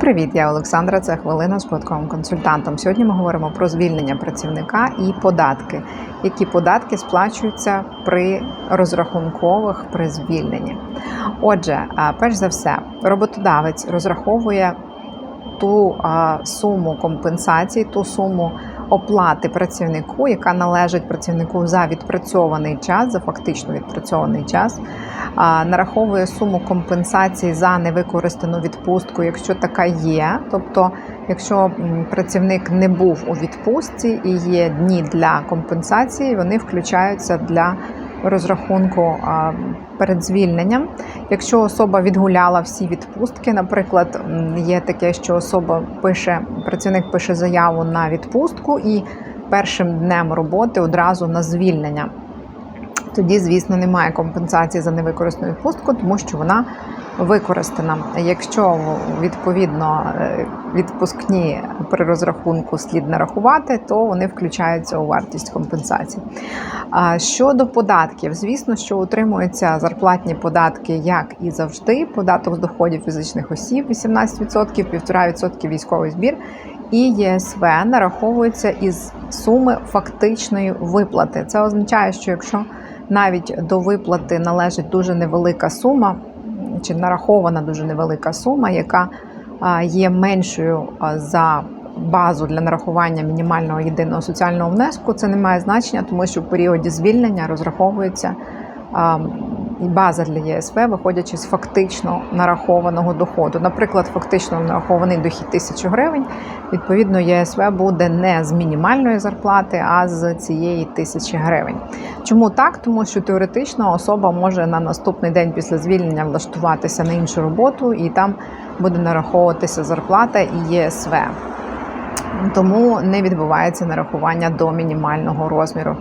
Привіт, я Олександра. Це хвилина з податковим консультантом. Сьогодні ми говоримо про звільнення працівника і податки. Які податки сплачуються при розрахункових при звільненні? Отже, перш за все, роботодавець розраховує ту суму компенсації, ту суму оплати працівнику, яка належить працівнику за відпрацьований час, за фактично відпрацьований час, нараховує суму компенсації за невикористану відпустку, якщо така є. Тобто, якщо працівник не був у відпустці і є дні для компенсації, вони включаються для розрахунку перед звільненням. Якщо особа відгуляла всі відпустки, наприклад, є таке, що особа пише, працівник пише заяву на відпустку і першим днем роботи одразу на звільнення. Тоді, звісно, немає компенсації за невикористану відпустку, тому що вона використана. Якщо відповідно е, відпускні при розрахунку слід нарахувати, то вони включаються у вартість компенсації. А Щодо податків, звісно, що утримуються зарплатні податки, як і завжди. Податок з доходів фізичних осіб 18%, 1,5% військовий збір. І ЄСВ нараховується із суми фактичної виплати. Це означає, що якщо навіть до виплати належить дуже невелика сума, чи нарахована дуже невелика сума, яка є меншою за базу для нарахування мінімального єдиного соціального внеску, це не має значення, тому що в періоді звільнення розраховується і база для ЄСВ, виходячи з фактично нарахованого доходу. Наприклад, фактично нарахований дохід 1000 гривень. Відповідно, ЄСВ буде не з мінімальної зарплати, а з цієї тисячі гривень. Чому так? Тому що теоретично особа може на наступний день після звільнення влаштуватися на іншу роботу, і там буде нараховуватися зарплата і ЄСВ. Тому не відбувається нарахування до мінімального розміру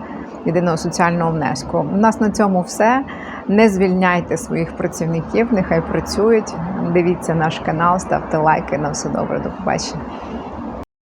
єдиного соціального внеску. У нас на цьому все. Не звільняйте своїх працівників, нехай працюють. Дивіться наш канал, ставте лайки. На все добре, до побачення.